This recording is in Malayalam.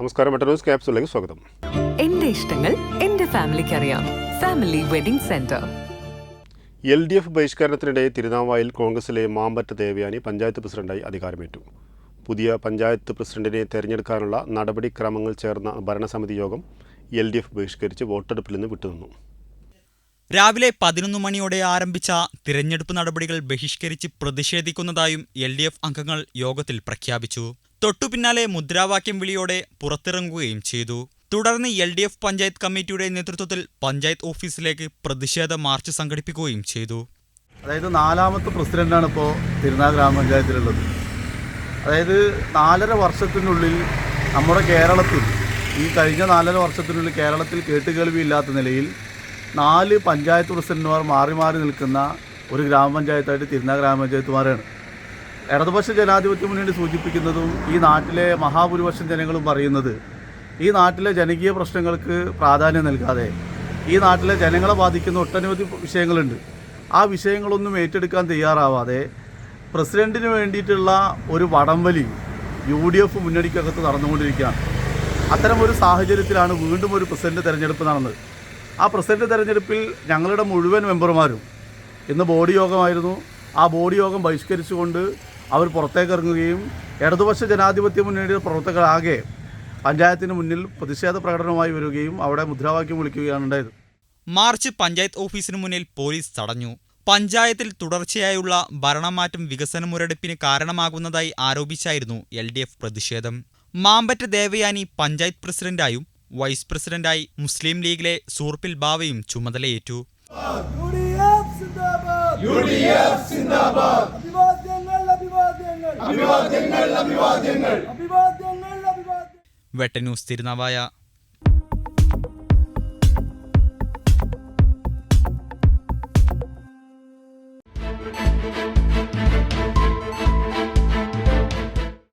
നമസ്കാരം മറ്റൊരു ന്യൂസ് ക്യാപ്സിലേക്ക് സ്വാഗതം. എന്റെ ഇഷ്ടങ്ങൾ എന്റെ ഫാമിലിക്ക് അറിയാം. Family wedding centre L D F ബഹിഷ്കരണത്തിനിടെ തിരുനാവായിൽ കോൺഗ്രസിലെ മാമ്പറ്റ ദേവയാനി പഞ്ചായത്ത് പ്രസിഡന്റായി അധികാരമേറ്റു. പുതിയ പഞ്ചായത്ത് പ്രസിഡന്റിനെ തെരഞ്ഞെടുക്കാനുള്ള നടപടിക്രമങ്ങൾ ചേർന്ന ഭരണസമിതി യോഗം എൽ ഡി എഫ് ബഹിഷ്കരിച്ച് വോട്ടെടുപ്പിൽ നിന്ന് വിട്ടുനിന്നു. രാവിലെ പതിനൊന്ന് മണിയോടെ ആരംഭിച്ച തിരഞ്ഞെടുപ്പ് നടപടികൾ ബഹിഷ്കരിച്ച് പ്രതിഷേധിക്കുന്നതായും എൽ ഡി എഫ് അംഗങ്ങൾ യോഗത്തിൽ പ്രഖ്യാപിച്ചു. തൊട്ടുപിന്നാലെ മുദ്രാവാക്യം വിളിയോടെ പുറത്തിറങ്ങുകയും ചെയ്തു. തുടർന്ന് എൽ ഡി എഫ് പഞ്ചായത്ത് കമ്മിറ്റിയുടെ നേതൃത്വത്തിൽ പഞ്ചായത്ത് ഓഫീസിലേക്ക് പ്രതിഷേധ മാർച്ച് സംഘടിപ്പിക്കുകയും ചെയ്തു. അതായത് നാലാമത്തെ പ്രസിഡന്റാണ് ഇപ്പോൾ തിരുനാൾ ഗ്രാമപഞ്ചായത്തിലുള്ളത്. അതായത് നാലര വർഷത്തിനുള്ളിൽ നമ്മുടെ കേരളത്തിൽ ഈ കഴിഞ്ഞ നാലര വർഷത്തിനുള്ളിൽ കേരളത്തിൽ കേട്ടുകേൾവിയില്ലാത്ത നിലയിൽ നാല് പഞ്ചായത്ത് പ്രസിഡന്റുമാർ മാറി മാറി നിൽക്കുന്ന ഒരു ഗ്രാമപഞ്ചായത്തായിട്ട് തിരുനാൾ ഗ്രാമപഞ്ചായത്ത് മാറുകയാണ് ഇടതുപക്ഷ ജനാധിപത്യ മുന്നണി സൂചിപ്പിക്കുന്നതും ഈ നാട്ടിലെ മഹാഭൂരിപക്ഷം ജനങ്ങളും പറയുന്നത് ഈ നാട്ടിലെ ജനകീയ പ്രശ്നങ്ങൾക്ക് പ്രാധാന്യം നൽകാതെ ഈ നാട്ടിലെ ജനങ്ങളെ ബാധിക്കുന്ന ഒട്ടനവധി വിഷയങ്ങളുണ്ട്. ആ വിഷയങ്ങളൊന്നും ഏറ്റെടുക്കാൻ തയ്യാറാവാതെ പ്രസിഡന്റിന് വേണ്ടിയിട്ടുള്ള ഒരു വടംവലി യു ഡി എഫ് മുന്നണിക്കകത്ത് നടന്നുകൊണ്ടിരിക്കുകയാണ്. അത്തരമൊരു സാഹചര്യത്തിലാണ് വീണ്ടും ഒരു പ്രസിഡന്റ് തെരഞ്ഞെടുപ്പ് നടന്നത് ആ പ്രസിഡന്റ് തെരഞ്ഞെടുപ്പിൽ ഞങ്ങളുടെ മുഴുവൻ മെമ്പർമാരും ഇന്ന് ബോഡി യോഗമായിരുന്നു. ആ ബോഡി യോഗം ബഹിഷ്കരിച്ചുകൊണ്ട് അവർ പുറത്തേക്ക് ഇറങ്ങുകയും ഇടതുപക്ഷ ജനാധിപത്യ മുന്നണിയുടെ പ്രവർത്തകരാകെ പഞ്ചായത്തിന് മുന്നിൽ പ്രതിഷേധ പ്രകടനവുമായി വരികയും അവിടെ മുദ്രാവാക്യം വിളിക്കുകയാണ് ഉണ്ടായത്. മാർച്ച് പഞ്ചായത്ത് ഓഫീസിന് മുന്നിൽ പോലീസ് തടഞ്ഞു. പഞ്ചായത്തിൽ തുടർച്ചയായുള്ള ഭരണമാറ്റം വികസന മുരടിപ്പിന് കാരണമാകുന്നതായി ആരോപിച്ചായിരുന്നു എൽ ഡി എഫ് പ്രതിഷേധം. മാമ്പറ്റ ദേവയാനി പഞ്ചായത്ത് പ്രസിഡന്റായും വൈസ് പ്രസിഡന്റായി മുസ്ലിം ലീഗിലെ സൂർപ്പിൽ ബാവയും ചുമതലയേറ്റു. സിന്ദാബാദ്. തിരുനാവായ thank അഭിവാദ്യങ്ങൾ